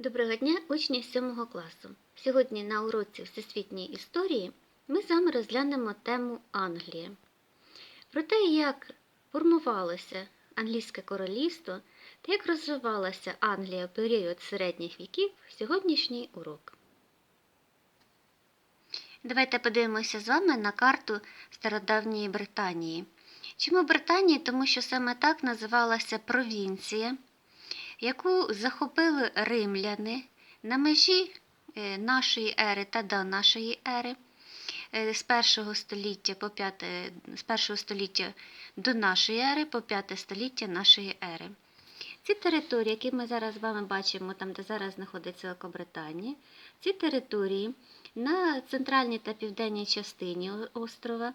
Доброго дня, учні 7 класу. Сьогодні на уроці Всесвітньої історії ми з вами розглянемо тему Англія. Про те, як формувалося англійське королівство та як розвивалася Англія в період середніх віків сьогоднішній урок. Давайте подивимося з вами на карту стародавньої Британії. Чому Британії? Тому що саме так називалася провінція яку захопили римляни на межі е, нашої ери та до нашої ери е, з 1 століття по 5, з 1 століття до нашої ери по 5 століття нашої ери. Ці території, які ми зараз з вами бачимо, там, де зараз знаходиться Великобританія, ці території на центральній та південній частині острова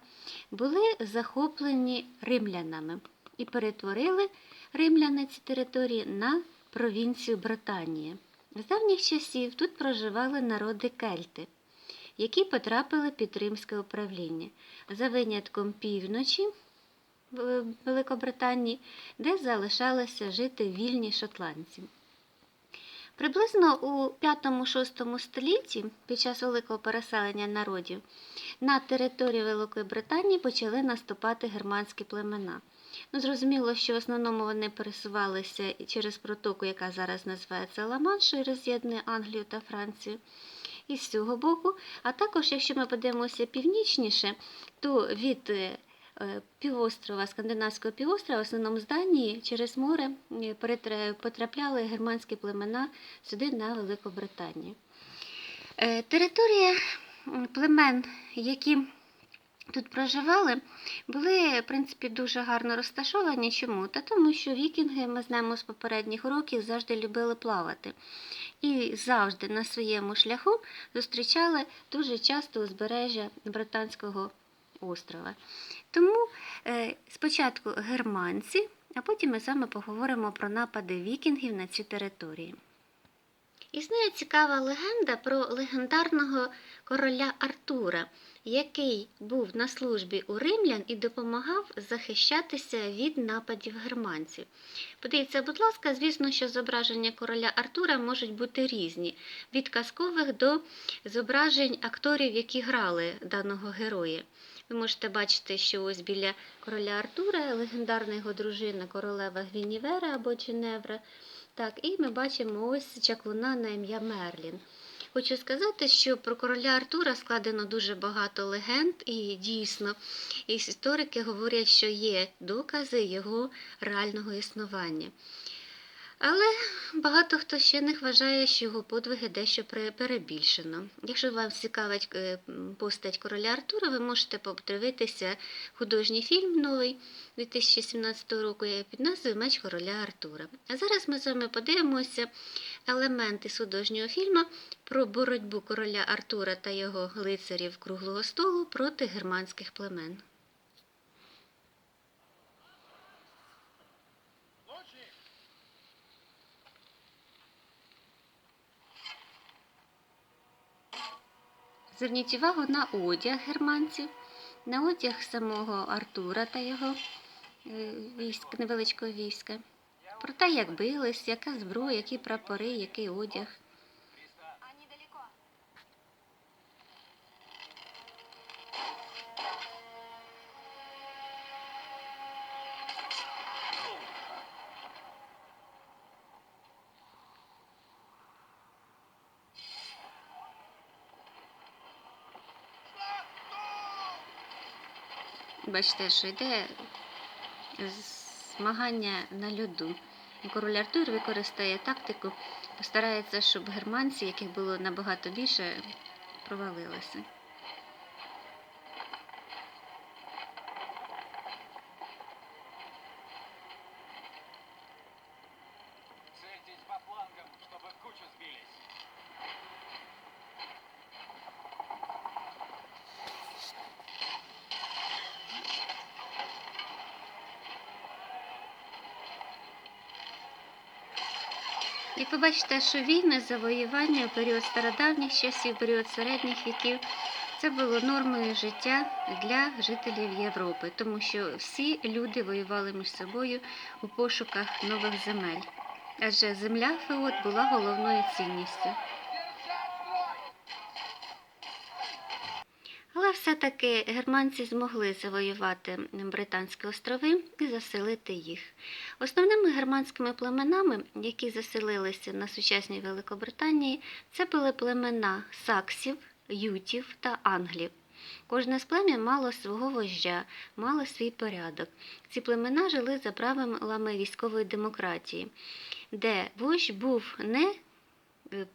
були захоплені римлянами і перетворили римляни ці території на провінцію Британії. З давніх часів тут проживали народи кельти, які потрапили під римське управління, за винятком півночі в Великобританії, де залишалися жити вільні шотландці. Приблизно у 5-6 столітті, під час великого переселення народів, на територію Великої Британії почали наступати германські племена. Ну, Зрозуміло, що в основному вони пересувалися через протоку, яка зараз називається Ла-Манш, і роз'єднує Англію та Францію. І з цього боку, а також, якщо ми подивимося північніше, то від е, півострова, Скандинавського півострова, в основному з Данії, через море е, потрапляли германські племена сюди на Великобританію. Е, Територія племен, які тут проживали, були, в принципі, дуже гарно розташовані. Чому? Та тому, що вікінги, ми знаємо з попередніх років, завжди любили плавати. І завжди на своєму шляху зустрічали дуже часто узбережжя Британського острова. Тому е, спочатку германці, а потім ми саме поговоримо про напади вікінгів на ці території. Існує цікава легенда про легендарного короля Артура, який був на службі у римлян і допомагав захищатися від нападів германців. Подивіться, будь ласка, звісно, що зображення короля Артура можуть бути різні: від казкових до зображень акторів, які грали даного героя. Ви можете бачити, що ось біля короля Артура легендарна його дружина королева Гвінівера або Дженевра. Так, і ми бачимо ось чаклуна на ім'я Мерлін. Хочу сказати, що про короля Артура складено дуже багато легенд, і дійсно історики говорять, що є докази його реального існування. Але багато хто ще не вважає, що його подвиги дещо перебільшено. Якщо вам цікавить е, постать короля Артура, ви можете подивитися художній фільм новий 2017 року під назвою Меч короля Артура. А зараз ми з вами подивимося елементи з художнього фільму про боротьбу короля Артура та його лицарів круглого столу проти германських племен. Зверніть увагу на одяг германців, на одяг самого Артура та його е, військ, невеличкого війська. Про те, як бились, яка зброя, які прапори, який одяг. Бачите, що йде змагання на льоду. Король Артур використає тактику, постарається, щоб германці, яких було набагато більше, провалилися. Як ви бачите, що війни, завоювання період стародавніх часів, період середніх віків, це було нормою життя для жителів Європи, тому що всі люди воювали між собою у пошуках нових земель. адже земля Феод була головною цінністю. Все-таки германці змогли завоювати Британські острови і заселити їх. Основними германськими племенами, які заселилися на сучасній Великобританії, це були племена саксів, ютів та англів. Кожне з плем'я мало свого вождя, мало свій порядок. Ці племена жили за правилами військової демократії, де вождь був не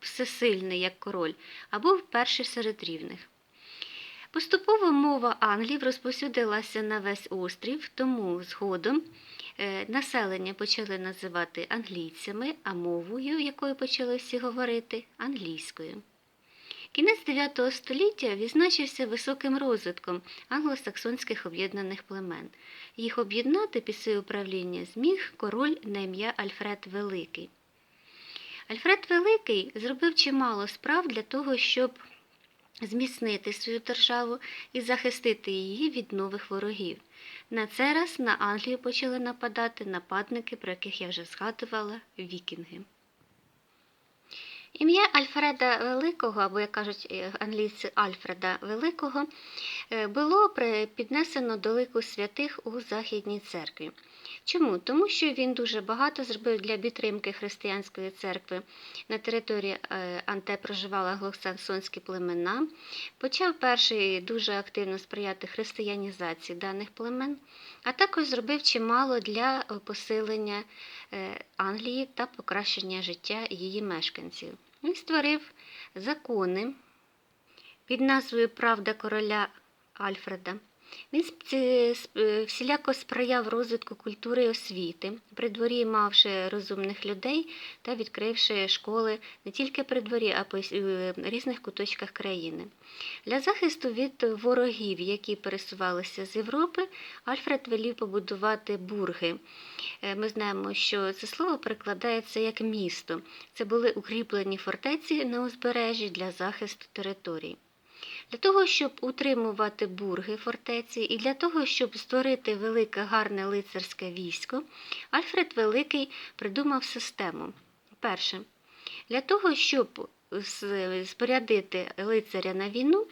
всесильний як король, а був перший серед рівних. Поступово мова англів розповсюдилася на весь острів, тому згодом е, населення почали називати англійцями, а мовою, якою почали всі говорити, англійською. Кінець 9 століття відзначився високим розвитком англосаксонських об'єднаних племен. Їх об'єднати під своє управління зміг король на ім'я Альфред Великий. Альфред Великий зробив чимало справ для того, щоб зміцнити свою державу і захистити її від нових ворогів. На цей раз на Англію почали нападати нападники, про яких я вже згадувала, вікінги. Ім'я Альфреда Великого, або, як кажуть е, англійці Альфреда Великого, е, було піднесено до лику святих у Західній церкві. Чому? Тому що він дуже багато зробив для підтримки християнської церкви. На території е, Анте проживали англосаксонські племена. Почав перший дуже активно сприяти християнізації даних племен, а також зробив чимало для е, посилення е, Англії та покращення життя її мешканців. Він створив закони під назвою Правда короля Альфреда. Він сп- сп- всіляко сприяв розвитку культури і освіти, при дворі мавши розумних людей та відкривши школи не тільки при дворі, а по е, різних куточках країни. Для захисту від ворогів, які пересувалися з Європи, Альфред велів побудувати бурги. Е, Ми знаємо, що це слово перекладається як місто. Це були укріплені фортеці на узбережжі для захисту територій. Для того, щоб утримувати бурги фортеці, і для того, щоб створити велике гарне лицарське військо, Альфред Великий придумав систему. Перше, для того, щоб спорядити лицаря на війну,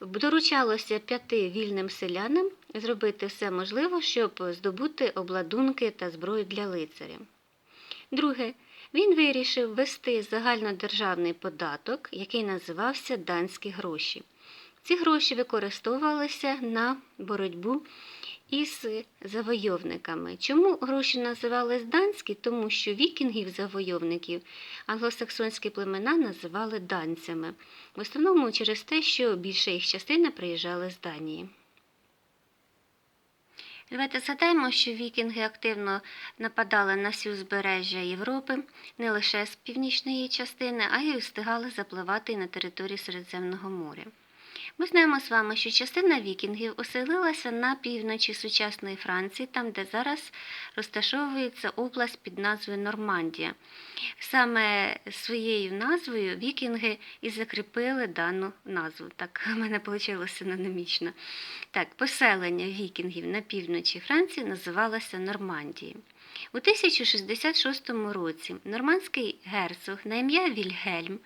доручалося п'яти вільним селянам зробити все можливе, щоб здобути обладунки та зброю для лицаря. Друге, він вирішив ввести загальнодержавний податок, який називався данські гроші. Ці гроші використовувалися на боротьбу із завойовниками. Чому гроші називались данські? Тому що вікінгів-завойовників англосаксонські племена називали данцями, в основному через те, що більша їх частина приїжджали з Данії. Давайте згадаємо, що вікінги активно нападали на всі узбережжя Європи, не лише з північної частини, а й встигали запливати на території Середземного моря. Ми знаємо з вами, що частина вікінгів оселилася на півночі сучасної Франції, там, де зараз розташовується область під назвою Нормандія. Саме своєю назвою вікінги і закріпили дану назву. Так, в мене вийшло синонімічно. Так, поселення вікінгів на півночі Франції називалося Нормандією. У 1066 році нормандський герцог на ім'я Вільгельм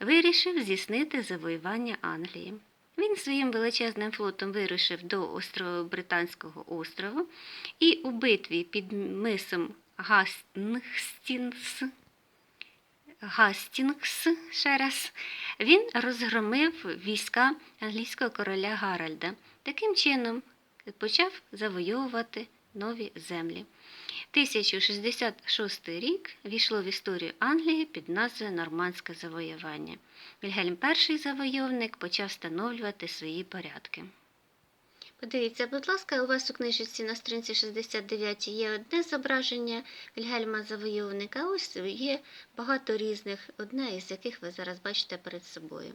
вирішив здійснити завоювання Англії. Він своїм величезним флотом вирушив до острову Британського острову і у битві під мисом Гастінгс, Гастінгс, ще раз, він розгромив війська англійського короля Гаральда. Таким чином почав завойовувати нові землі. 1066 рік війшло в історію Англії під назвою Нормандське завоювання. Вільгельм І завойовник почав встановлювати свої порядки. Подивіться, будь ласка, у вас у книжці на сторінці 69 є одне зображення Вільгельма Завойовника, ось є багато різних, одне із яких ви зараз бачите перед собою.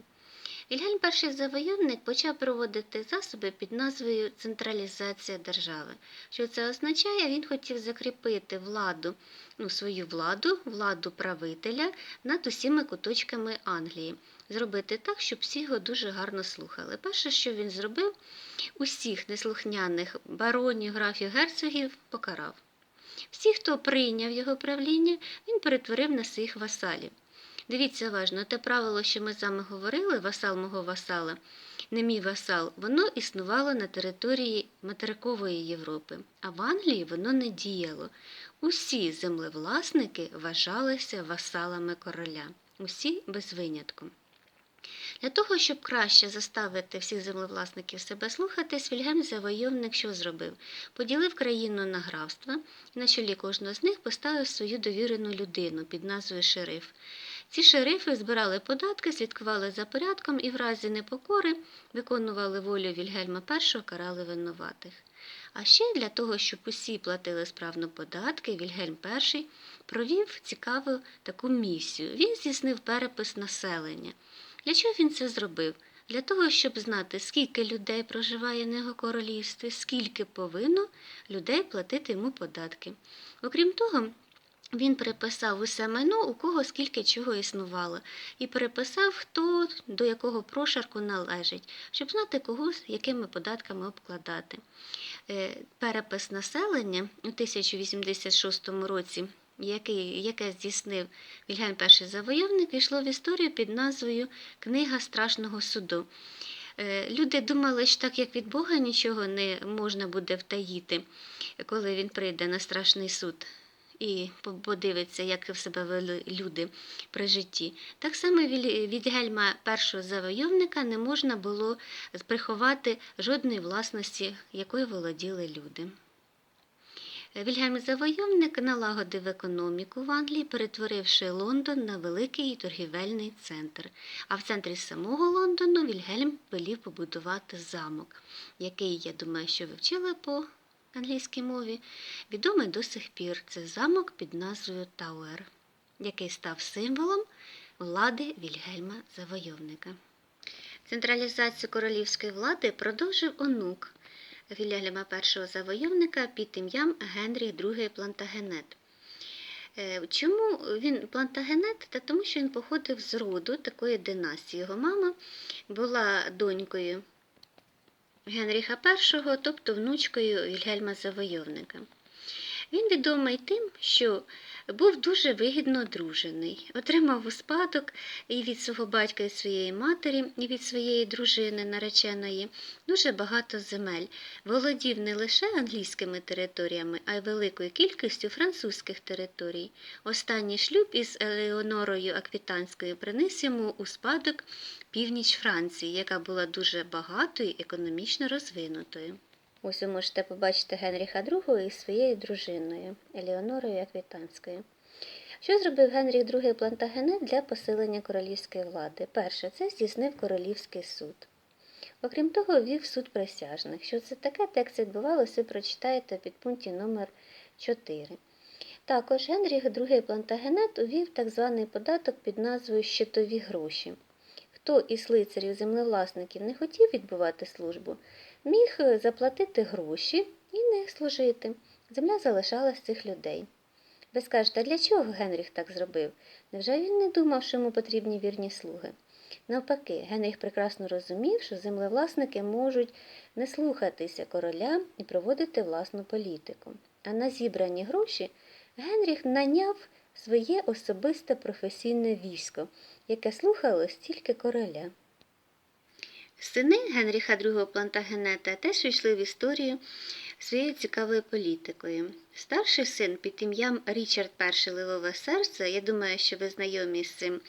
Вільгельм І завойовник почав проводити засоби під назвою централізація держави. Що це означає? Він хотів закріпити владу, ну, свою владу, владу правителя над усіма куточками Англії. Зробити так, щоб всі його дуже гарно слухали. Перше, що він зробив, усіх неслухняних баронів, графів, герцогів покарав. Всі, хто прийняв його правління, він перетворив на своїх васалів. Дивіться уважно, те правило, що ми з вами говорили, васал мого васала, не мій васал, воно існувало на території материкової Європи, а в Англії воно не діяло. Усі землевласники вважалися васалами короля, усі без винятку. Для того, щоб краще заставити всіх землевласників себе слухатись, Вільгельм Завойовник що зробив? Поділив країну на графства і на чолі кожного з них поставив свою довірену людину під назвою шериф. Ці шерифи збирали податки, слідкували за порядком і в разі непокори виконували волю Вільгельма І, карали винуватих. А ще для того, щоб усі платили справно податки, Вільгельм І провів цікаву таку місію. Він здійснив перепис населення. Для чого він це зробив? Для того, щоб знати, скільки людей проживає на його королівстві, скільки повинно людей платити йому податки. Окрім того, він переписав усе майно, у кого скільки чого існувало, і переписав, хто до якого прошарку належить, щоб знати, кого з якими податками обкладати. Е, Перепис населення у 1086 році, який, яке здійснив Вільгельм І Завойовник, війшло в історію під назвою Книга страшного суду. Е, Люди думали, що так як від Бога нічого не можна буде втаїти, коли він прийде на страшний суд і подивиться, як себе вели люди при житті. Так само від Гельма першого завойовника не можна було приховати жодної власності, якою володіли люди. Вільгельм Завойовник налагодив економіку в Англії, перетворивши Лондон на великий торгівельний центр. А в центрі самого Лондону Вільгельм велів побудувати замок, який, я думаю, що ви вчили по англійській мові, відомий до сих пір. Це замок під назвою Тауер, який став символом влади Вільгельма Завойовника. Централізацію королівської влади продовжив онук Вільгельма І завойовника під ім'ям Генріх II Плантагенет. Е, Чому він Плантагенет? Та тому, що він походив з роду такої династії. Його мама була донькою Генріха І, тобто внучкою Вільгельма Завойовника. Він відомий тим, що був дуже вигідно одружений, отримав у спадок і від свого батька, і своєї матері, і від своєї дружини нареченої дуже багато земель. Володів не лише англійськими територіями, а й великою кількістю французьких територій. Останній шлюб із Елеонорою Аквітанською приніс йому у спадок північ Франції, яка була дуже багатою і економічно розвинутою. Ось ви можете побачити Генріха II із своєю дружиною Елеонорою Аквітанською. Що зробив Генріх II Плантагенет для посилення королівської влади? Перше, це здійснив королівський суд. Окрім того, ввів суд присяжних. Що це таке, текст відбувалося, ви прочитаєте під пункті номер 4. Також Генріх II Плантагенет увів так званий податок під назвою щитові гроші. Хто із лицарів землевласників не хотів відбувати службу, міг е, заплатити гроші і не служити. Земля залишалась цих людей. Ви скажете, а для чого Генріх так зробив? Невже він не думав, що йому потрібні вірні слуги? Навпаки, Генріх прекрасно розумів, що землевласники можуть не слухатися короля і проводити власну політику. А на зібрані гроші Генріх наняв своє особисте професійне військо, яке слухалось тільки короля. Сини Генріха II Плантагенета теж війшли в історію своєю цікавою політикою. Старший син під ім'ям Річард І Ливове серце, я думаю, що ви знайомі з цим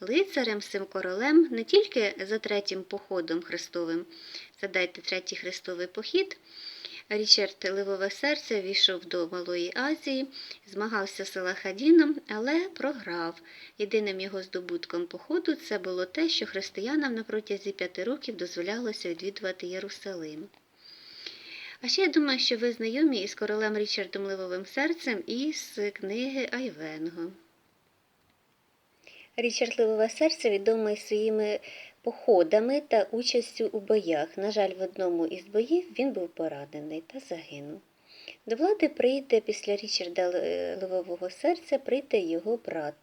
лицарем, з цим королем, не тільки за третім походом Христовим, задайте третій Христовий похід. Річард Ливове серце війшов до Малої Азії, змагався з Салахадіном, але програв. Єдиним його здобутком походу це було те, що християнам на протязі п'яти років дозволялося відвідувати Єрусалим. А ще я думаю, що ви знайомі із королем Річардом Ливовим серцем і з книги Айвенго. Річард Ливове серце відомий своїми походами та участю у боях. На жаль, в одному із боїв він був поранений та загинув. До влади прийде після Річарда Ливового серця прийде його брат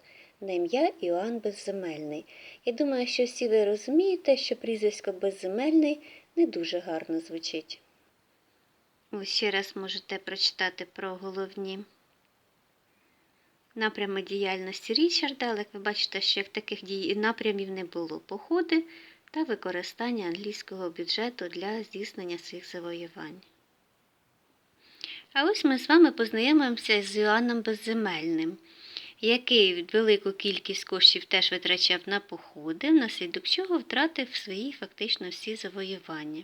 на ім'я Іоанн Безземельний. Я думаю, що всі ви розумієте, що прізвисько Безземельний не дуже гарно звучить. Ось ще раз можете прочитати про головні напрями діяльності Річарда, але як ви бачите, що як таких напрямів не було походи та використання англійського бюджету для здійснення своїх завоювань. А ось ми з вами познайомимося з Іоанном Безземельним, який велику кількість коштів теж витрачав на походи, внаслідок чого втратив свої фактично всі завоювання.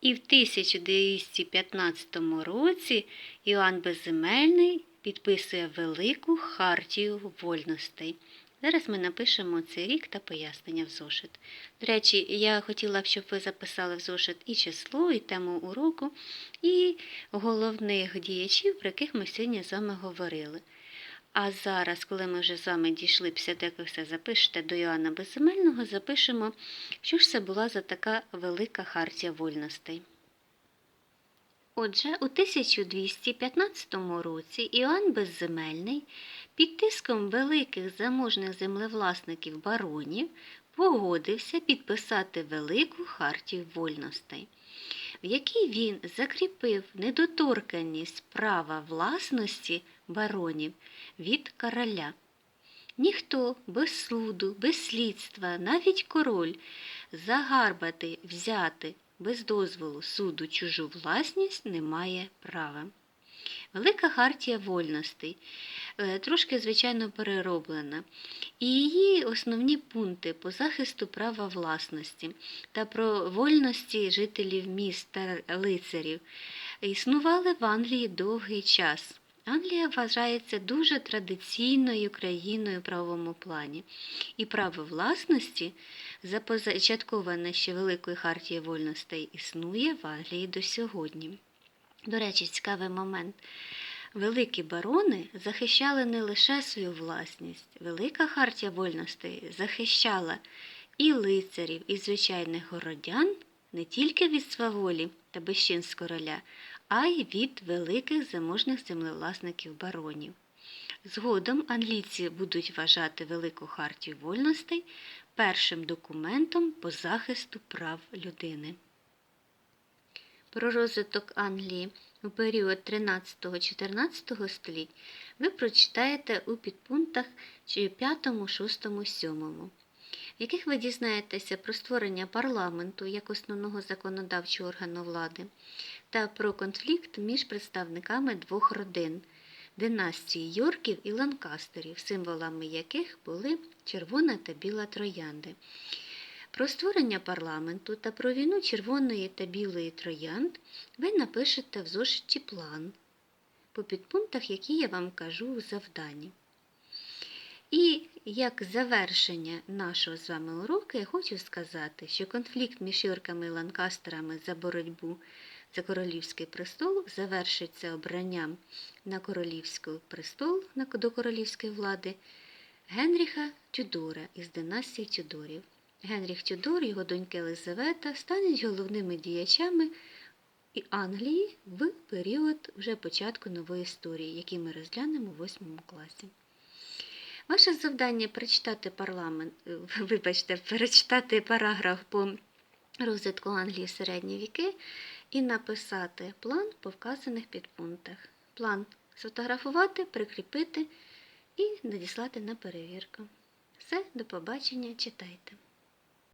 І в 1215 році Іоанн Безземельний підписує Велику хартію вольностей. Зараз ми напишемо цей рік та пояснення в зошит. До речі, я хотіла б, щоб ви записали в зошит і число, і тему уроку, і головних діячів, про яких ми сьогодні з вами говорили. А зараз, коли ми вже з вами дійшли після того, ви все запишете до Іоанна Безземельного, запишемо, що ж це була за така велика хартія вольностей. Отже, у 1215 році Іоанн Безземельний під тиском великих заможних землевласників баронів погодився підписати Велику хартію вольностей, в якій він закріпив недоторканність права власності баронів від короля. Ніхто без суду, без слідства, навіть король, загарбати, взяти без дозволу суду чужу власність не має права. Велика хартія вольностей, е, трошки, звичайно, перероблена, і її основні пункти по захисту права власності та про вольності жителів міст та лицарів існували в Англії довгий час. Англія вважається дуже традиційною країною в правовому плані, і право власності, започатковане ще Великою хартією вольностей, існує в Англії до сьогодні. До речі, цікавий момент. Великі барони захищали не лише свою власність. Велика хартія вольностей захищала і лицарів, і звичайних городян не тільки від сваволі та безчин з короля, а й від великих заможних землевласників баронів. Згодом англійці будуть вважати Велику хартію вольностей першим документом по захисту прав людини. Про розвиток Англії у період 13-14 століть ви прочитаєте у підпунктах 5, 6, 7, в яких ви дізнаєтеся про створення парламенту як основного законодавчого органу влади та про конфлікт між представниками двох родин династії Йорків і Ланкастерів, символами яких були червона та біла троянди. Про створення парламенту та про війну червоної та білої троянд ви напишете в зошиті план по підпунктах, які я вам кажу у завданні. І як завершення нашого з вами уроку я хочу сказати, що конфлікт між Йорками і Ланкастерами за боротьбу за королівський престол завершиться обранням на королівський престол до королівської влади Генріха Тюдора із династії Тюдорів. Генріх Тюдор його донька Елизавета стануть головними діячами і Англії в період вже початку нової історії, який ми розглянемо у 8 класі. Ваше завдання прочитати парламент, вибачте, перечитати параграф по розвитку Англії в середні віки і написати план по вказаних підпунктах. План сфотографувати, прикріпити і надіслати на перевірку. Все, до побачення, читайте.